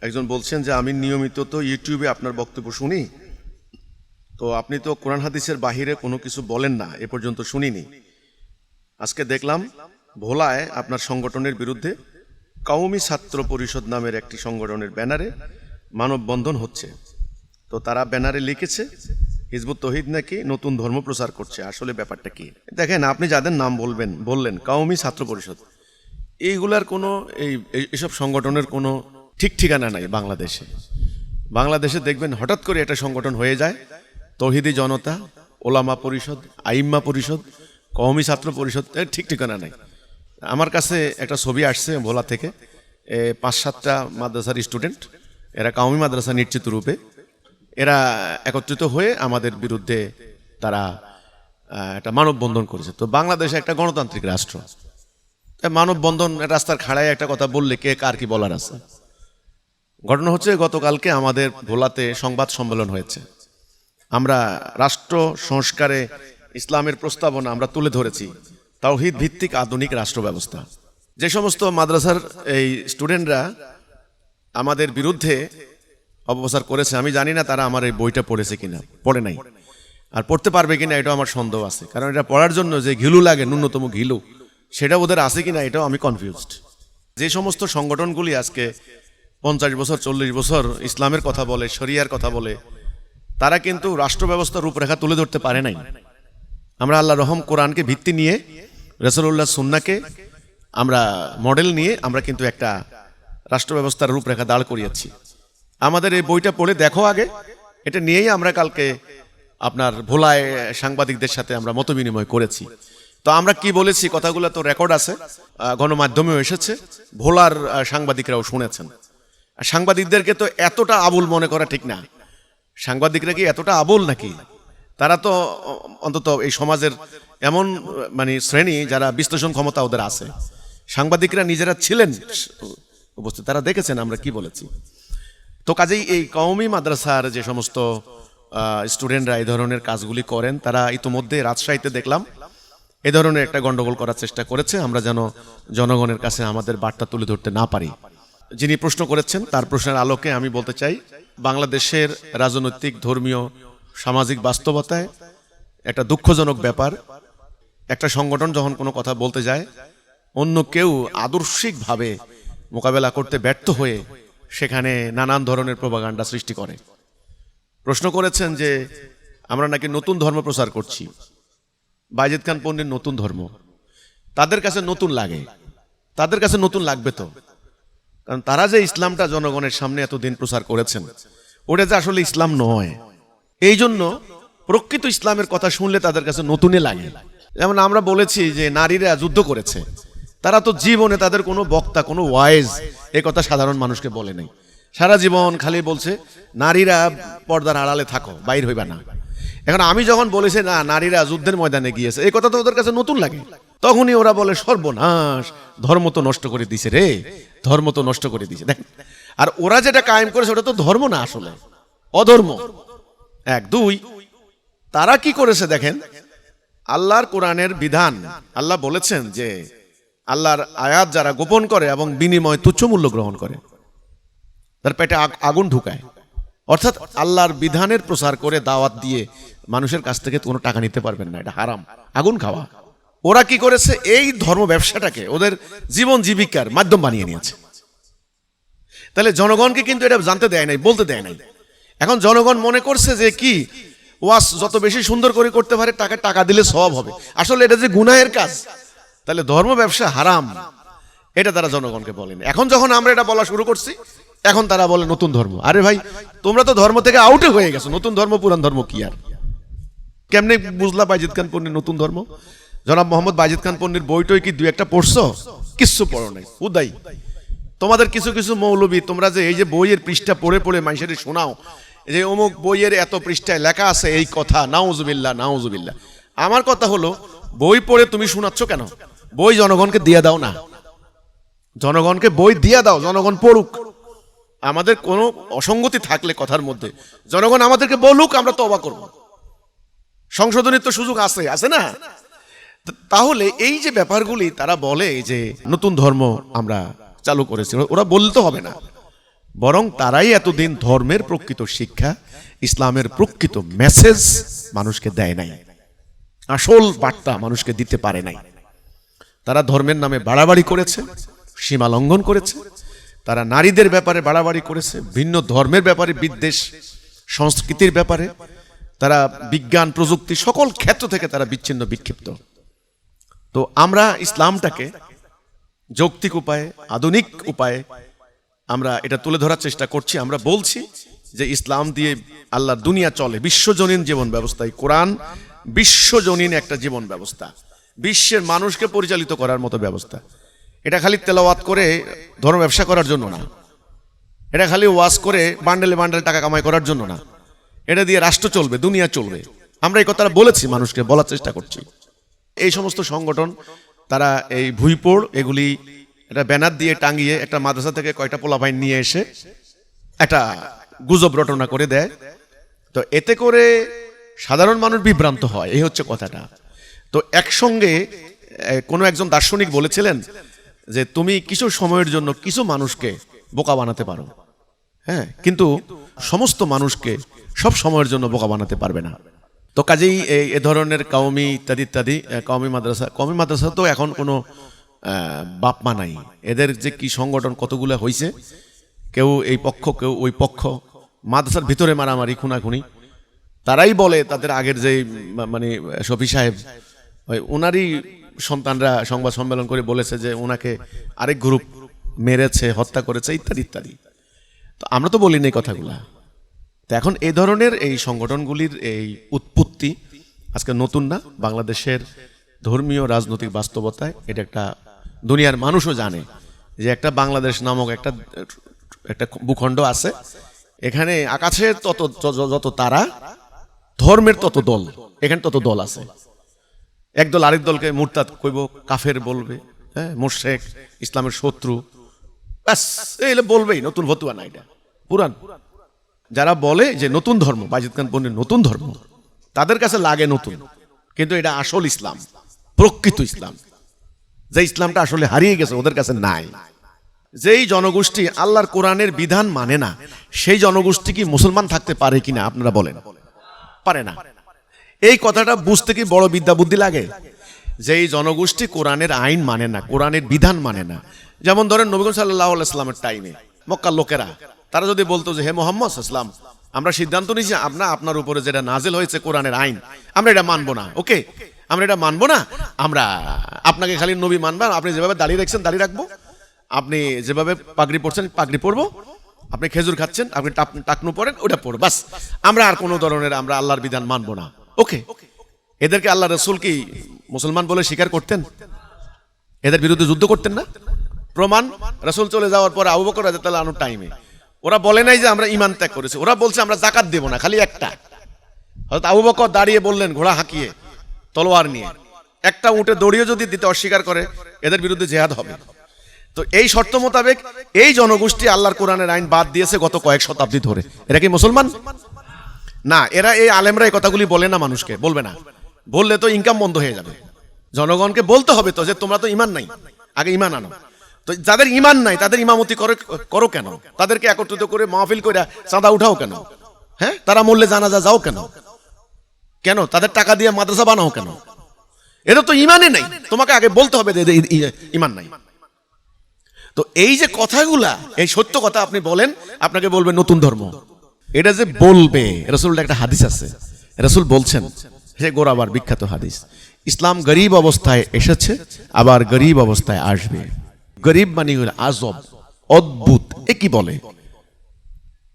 একজন বলছেন যে আমি নিয়মিত তো ইউটিউবে আপনার বক্তব্য শুনি। তো আপনি তো কোরআন হাদিসের বাহিরে কোনো কিছু বলেন না, এ পর্যন্ত শুনিনি। আজকে দেখলাম ভোলায় আপনার সংগঠনের বিরুদ্ধে কওমি ছাত্র পরিষদ নামের একটি সংগঠনের ব্যানারে মানববন্ধন হচ্ছে। তো তারা ব্যানারে লিখেছে, হিজবুত তহিদ নাকি নতুন ধর্ম প্রচার করছে। আসলে ব্যাপারটা কি? দেখেন, আপনি যাদের নাম বলবেন, বললেন কওমি ছাত্র পরিষদ। এইগুলার কোনো এই- এসব সংগঠনের কোনো ঠিক ঠিকানা নাই বাংলাদেশে। বাংলাদেশে দেখবেন হঠাৎ করে একটা সংগঠন হয়ে যায়, তহিদি জনতা, ওলামা পরিষদ, আইম্মা পরিষদ, কওমি ছাত্র পরিষদ ঠিক ঠিকানা নাই। আমার কাছে একটা ছবি আসছে ভোলা থেকে পাঁচ সাতটা মাদ্রাসার স্টুডেন্ট, এরা কওমি মাদ্রাসা নিশ্চিত রূপে, এরা একত্রিত হয়ে আমাদের বিরুদ্ধে তারা একটা মানববন্ধন করেছে। তো বাংলাদেশ একটা গণতান্ত্রিক রাষ্ট্র। মানববন্ধন রাস্তার খাড়ায় একটা কথা বললে কে কার কি বলার আছে? ঘটনা হচ্ছে, গতকালকে আমাদের ভোলাতে সংবাদ সম্মেলন হয়েছে। আমরা রাষ্ট্র সংস্কারে ইসলামের প্রস্তাবনা আমরা তুলে ধরেছি। তাওহিদ ভিত্তিক আধুনিক রাষ্ট্র ব্যবস্থা। যে সমস্ত মাদ্রাসার এই স্টুডেন্টরা আমাদের বিরুদ্ধে অপপ্রচার করেছে, আমি জানি না তারা আমার এই বইটা পড়েছে কিনা, পড়ে নাই। আর পড়তে পারবে কিনা এটাও আমার সন্দেহ আছে। কারণ এটা পড়ার জন্য যে ঘিলু লাগে, ন্যূনতম ঘিলু, সেটা ওদের আছে কিনা এটাও আমি কনফিউজড যে সমস্ত সংগঠনগুলি আজকে পঞ্চাশ বছর, চল্লিশ বছর ইসলামের কথা বলে, শরিয়ার কথা বলে, তারা কিন্তু রাষ্ট্র ব্যবস্থার রূপরেখা তুলে ধরতে পারে নাই। আমরা আল্লাহ রহম কোরআনকে ভিত্তি নিয়ে রসুল্লাহ সুন্নাকে আমরা মডেল নিয়ে আমরা কিন্তু একটা রাষ্ট্র ব্যবস্থার রূপরেখা দাঁড় করিয়েছি। আমাদের এই বইটা পড়ে দেখো আগে, এটা নিয়েই আমরা কালকে আপনার ভোলায় সাংবাদিকদের সাথে আমরা মত বিনিময় করেছি। তো আমরা কি বলেছি, কথাগুলো তো রেকর্ড আছে গণমাধ্যমেও এসেছে, ভোলার সাংবাদিকরাও শুনেছেন। আর সাংবাদিকদেরকে তো এতটা আবুল মনে করা ঠিক না। সাংবাদিকরা কি এতটা আবুল নাকি? তারা তো অন্তত এই সমাজের এমন মানে শ্রেণি যারা বিশ্লেষণ ক্ষমতা ওদের আছে। সাংবাদিকরা নিজেরা ছিলেন উপস্থিত, তারা দেখেছেন আমরা কি বলেছি। তো কাজেই এই কওমি মাদ্রাসার যে সমস্ত স্টুডেন্টরা এই ধরনের কাজগুলি করেন, তারা ইতোমধ্যে রাজশাহীতে দেখলাম, এ ধরনের একটা গন্ডগোল করার চেষ্টা করেছে। আমরা যেন জনগণের কাছে আমাদের বার্তা তুলে ধরতে না পারি। যিনি প্রশ্ন করেছেন, তার প্রশ্নের আলোকে আমি বলতে চাই, বাংলাদেশের রাজনৈতিক, ধর্মীয়, সামাজিক বাস্তবতায় একটা দুঃখজনক ব্যাপার। একটা সংগঠন যখন কোনো কথা বলতে যায়, অন্য কেউ আদর্শিকভাবে মোকাবেলা করতে ব্যর্থ হয়ে সেখানে নানান ধরনের প্রবাগান্ডা সৃষ্টি করে। প্রশ্ন করেছেন যে, আমরা নাকি নতুন ধর্ম প্রচার করছি। বাইজেদ খান পণ্ডিত নতুন ধর্ম। তাদের কাছে নতুন লাগে। তাদের কাছে নতুন লাগবে তো। কারণ তারা যে ইসলামটা জনগণের সামনে এতদিন প্রচার করেছেন, ওটা যে আসলে ইসলাম নয়। এই জন্য প্রকৃত ইসলামের কথা শুনলে তাদের কাছে নতুনই লাগে। যেমন আমরা বলেছি যে নারীরা যুদ্ধ করেছে, তারা তো জীবনে তাদের কোনো বক্তা, কোনো ওয়াইজ এ কথা সাধারণ মানুষকে বলে নাই। সারা জীবন খালি বলছে, নারীরা পর্দার আড়ালে থাকো, বাইর হইবা না। এখন আমি যখন বলেছি, না, নারীরা যুদ্ধের ময়দানে গিয়েছে, এই কথা তো ওদের কাছে নতুন লাগে। তখনই ওরা বলে, সর্বনাশ, ধর্ম তো নষ্ট করে দিছে রে, ধর্ম তো নষ্ট করে দিছে। দেখ, আর ওরা যেটা কায়েম করেছে, ওটা তো ধর্ম না আসলে, অধর্ম। এক, দুই, তারা কি করেছে দেখেন? আল্লাহর কোরআনের বিধান, আল্লাহ বলেছেন যে, আল্লাহর আয়াত যারা গোপন করে এবং বিনিময় তুচ্ছ মূল্য গ্রহণ করে, তার পেটে আগুন ঢুকায়। অর্থাৎ আল্লাহর বিধানের প্রচার করে দাওয়াত দিয়ে মানুষের কাছ থেকে কোনো টাকা নিতে পারবেন না, এটা হারাম। আগুন খাওয়া। ওরা কি করেছে? এই ধর্ম ব্যবসাটাকে ওদের জীবন জীবিকার মাধ্যম বানিয়ে নিয়েছে। তাহলে জনগণকে কিন্তু এটা জানতে দেয় নাই, বলতে দেয় নাই। এখন জনগণ মনে করছে যে কি, ওয়াস যত বেশি সুন্দর করে করতে পারে টাকা টাকা দিলে সব হবে। আসলে এটা যে গুনাহের কাজ, তাহলে ধর্ম ব্যবসা হারাম। এটা তারা জনগণকে বলেনি। এখন যখন আমরা এটা বলা শুরু করছি এখন তারা বলে নতুন ধর্ম। আরে ভাই, তোমরা তো ধর্ম থেকে আউটে হয়ে গেছো। নতুন ধর্ম, পুরান ধর্ম কি আর? কেমনে বুঝলা বাইজিদ খান পন্ডির নতুন ধর্ম? জনাব মোহাম্মদ বাইজিদ খান পন্ডির বইটই কি দুই একটা পড়ছো? কিচ্ছু পড়ো নাই। উদাই। তোমাদের কিছু কিছু মৌলবী, তোমরা যে এই যে বইয়ের পৃষ্ঠা পড়ে পড়ে মানুষের শোনাও যে অমুক বইয়ের এত পৃষ্ঠায় লেখা আছে এই কথা, নাউজুবিল্লাহ নাউজুবিল্লাহ। আমার কথা হলো, বই পড়ে তুমি শোনাচ্ছ কেন? বই জনগণকে দিয়ে দাও না। জনগণকে বই দিয়ে দাও, জনগণ পড়ুক। আমাদের কোনো অসঙ্গতি থাকলে কথার মধ্যে। জনগণ আমাদেরকে বলুক, আমরা তো অবাক করব। সংশোধনের তো সুযোগ আছে আছে না? তাহলে এই যে ব্যাপারগুলি তারা বলে যে নতুন ধর্ম আমরা চালু করেছি, ওরা বলতে হবে না। বরং তারাই এতদিন ধর্মের প্রকৃত শিক্ষা, ইসলামের প্রকৃত মেসেজ মানুষকে দেয় নাই। আসল বার্তা মানুষকে দিতে পারে নাই। তারা ধর্মের নামে বাড়াবাড়ি করেছে, সীমা লঙ্ঘন করেছে তারা নারীদের ব্যাপারে বাড়াবাড়ি করেছে, ভিন্ন ধর্মের ব্যাপারে, বিদ্বেষ, সংস্কৃতির ব্যাপারে। তারা বিজ্ঞান, প্রযুক্তি, সকল ক্ষেত্র থেকে তারা বিচ্ছিন্ন, বিক্ষিপ্ত। তো আমরা ইসলামটাকে যৌক্তিক উপায়ে, আধুনিক উপায়ে আমরা এটা তুলে ধরার চেষ্টা করছি। আমরা বলছি যে ইসলাম দিয়ে আল্লাহ দুনিয়া চলে। বিশ্বজনীন জীবন ব্যবস্থায় কোরআন বিশ্বজনীন একটা জীবন ব্যবস্থা। বিশ্বের মানুষকে পরিচালিত করার মতো ব্যবস্থা। এটা খালি তেলাওয়াত করে ধর্ম ব্যবসা করার জন্য না। এটা খালি ওয়াজ করে বান্ডেলে বান্ডেলে টাকা কামাই করার জন্য না। এটা দিয়ে রাষ্ট্র চলবে, দুনিয়া চলবে। আমরা এই কথাটা বলেছি মানুষকে, বলার চেষ্টা করছি। এই সমস্ত সংগঠন, তারা এই ভুইপোড়, এগুলি একটা ব্যানার দিয়ে টাঙিয়ে একটা মাদ্রাসা থেকে কয়টা পোলাপাইন নিয়ে এসে একটা গুজব রটনা করে দেয়। তো এতে করে সাধারণ মানুষ বিভ্রান্ত হয়, এই হচ্ছে কথাটা। তো একসঙ্গে কোনো একজন দার্শনিক বলেছিলেন যে তুমি কিছু সময়ের জন্য কিছু মানুষকে বোকা বানাতে পারো। হ্যাঁ কিন্তু সমস্ত মানুষকে সব সময়ের জন্য বোকা বানাতে পারবে না। তো কাজেই এ ধরনের কাউমি ইত্যাদি ইত্যাদি কাউমি মাদ্রাসা কাউমি মাদ্রাসা তো এখন কোনো আহ, বাপ মা নাই। এদের যে কি সংগঠন কতগুলো হয়েছে কেউ এই পক্ষ কেউ ওই পক্ষ মাদ্রাসার ভিতরে মারামারি খুনাখুনি তারাই বলে তাদের আগের যে মানে শফি সাহেব ওই ওনারই সন্তানরা সংবাদ সম্মেলন করে বলেছে যে ওনাকে আরেক গ্রুপ মেরেছে, হত্যা করেছে, ইত্যাদি ইত্যাদি। তো আমরা তো বলিনি এই কথাগুলা। তো এখন এই ধরনের এই সংগঠনগুলির এই উৎপত্তি আজকে নতুন না, বাংলাদেশের ধর্মীয় রাজনৈতিক বাস্তবতায় এটা একটা দুনিয়ার মানুষও জানে যে একটা বাংলাদেশ নামক একটা একটা ভূখণ্ড আছে, এখানে আকাশের তত, যত- যত তারা, ধর্মের তত দল, এখানে তত দল আছে। একদল আরেক দলকে মুরতাদ কইব, কাফের বলবে হ্যাঁ মোর্শেক, ইসলামের শত্রু। ব্যাস, এই বলবেই, নতুন ভতুয়া না এটা। পুরান যারা বলে যে নতুন ধর্ম বাজিদ খান পণ্যের নতুন ধর্ম, তাদের কাছে লাগে নতুন। কিন্তু এটা আসল ইসলাম, প্রকৃত ইসলাম। যে ইসলামটা আসলে হারিয়ে গেছে, ওদের কাছে নাই। যেই জনগোষ্ঠী আল্লাহর কোরআনের বিধান মানে না, সেই জনগোষ্ঠী কি মুসলমান থাকতে পারে কিনা আপনারা বলেন? পারে না। এই কথাটা বুঝতে কি বড় বিদ্যা বুদ্ধি লাগে? যে এই জনগোষ্ঠী কোরআনের আইন মানে না, কোরআনের বিধান মানে না। যেমন ধরেন নবীন সাল্লাহ ইসলামের টাইমে মক্কার লোকেরা, তারা যদি বলতো যে, হে মোহাম্মদ ইসলাম আমরা সিদ্ধান্ত নিয়েছি আপনার আপনার উপরে যেটা নাজেল হয়েছে কোরআনের আইন, আমরা এটা মানবো না, ওকে? আমরা এটা মানবো না? আমরা আপনাকে খালি নবী মানবা আপনি যেভাবে দাঁড়িয়ে রাখছেন দাঁড়িয়ে রাখব। আপনি যেভাবে পাগড়ি পড়ছেন পাগড়ি পরবো। আপনি খেজুর খাচ্ছেন, আপনি টাকনু পড়েন ওটা পড়ো বাস। আমরা আর কোনো ধরনের, আমরা আল্লাহর বিধান মানবো না। ওকে, এদেরকে আল্লাহ রসুল কি মুসলমান বলে স্বীকার করতেন? এদের বিরুদ্ধে যুদ্ধ করতেন না? প্রমাণ, রসুল চলে যাওয়ার পর আবু বকর রাজাতাল্লাহ আনুর টাইমে ওরা বলে নাই যে আমরা ইমান ত্যাগ করেছি। ওরা বলছে আমরা জাকাত দেব না, খালি একটা। হয়তো আবু বকর দাঁড়িয়ে বললেন, ঘোড়া হাঁকিয়ে, তলোয়ার নিয়ে। একটা উঠে দড়িয়ে যদি দিতে অস্বীকার করে, এদের বিরুদ্ধে জেহাদ হবে। তো এই শর্ত মোতাবেক এই জনগোষ্ঠী আল্লাহর কোরআনের আইন বাদ দিয়েছে গত কয়েক শতাব্দী ধরে। এরা কি মুসলমান? না, এরা এই আলেমরা এই কথাগুলি বলে না মানুষকে, বলবে না। বললে তো ইনকাম বন্ধ হয়ে যাবে। জনগণকে বলতে হবে তো যে তোমরা তো ইমান নাই। আগে ইমান আনো। তো যাদের ইমান নাই, তাদের ইমামতি করো করো কেন? তাদেরকে একত্রিত করে মাহফিল করে চাঁদা উঠাও কেন? হ্যাঁ? তারা মূল্যে জানাজা যাও কেন? কেন? তাদের টাকা দিয়ে মাদ্রাসা বানাও কেন? এটা তো ইমানে নাই। তোমাকে আগে বলতে হবে ইমান নাই। তো এই যে কথাগুলা, এই সত্য কথা আপনি বলেন, আপনাকে বলবে নতুন ধর্ম। এটা যে বলবে রসুলটা একটা হাদিস আছে। রসুল বলছেন সে গোরাবার বিখ্যাত হাদিস, ইসলাম গরিব অবস্থায় এসেছে, আবার গরিব অবস্থায় আসবে। গরিব মানে হলো আজব, অদ্ভুত, এ কি বলে?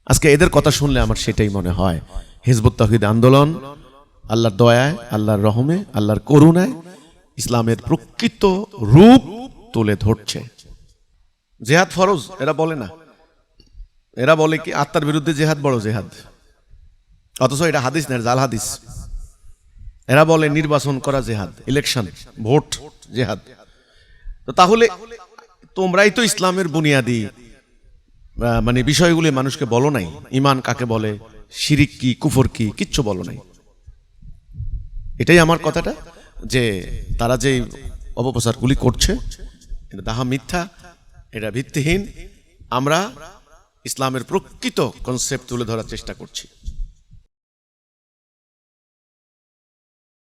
আজকে এদের কথা শুনলে আমার সেটাই মনে হয়। হিজবুত তহিদ আন্দোলন, আল্লাহর দয়ায়, আল্লাহর রহমে, আল্লাহর করুণায় ইসলামের প্রকৃত রূপ তুলে ধরছে। জেহাদ ফরজ, এরা বলে না। এরা বলে কি, আত্মার বিরুদ্ধে জেহাদ বড় জেহাদ। অথচ এটা হাদিস না জাল হাদিস। এরা বলে নির্বাচন করা জেহাদ ইলেকশন ভোট জেহাদ। তো তাহলে তোমরাই তো ইসলামের বুনিয়াদি মানে বিষয়গুলি মানুষকে বলো নাই। ইমান কাকে বলে, শিরিক কি, কুফর কি, কিচ্ছু বলো নাই। এটাই আমার কথাটা, যে তারা যে অপপ্রচারগুলি করছে, এটা তাহা মিথ্যা, এটা ভিত্তিহীন। আমরা ইসলামের প্রকৃত কনসেপ্ট তুলে ধরার চেষ্টা করছি।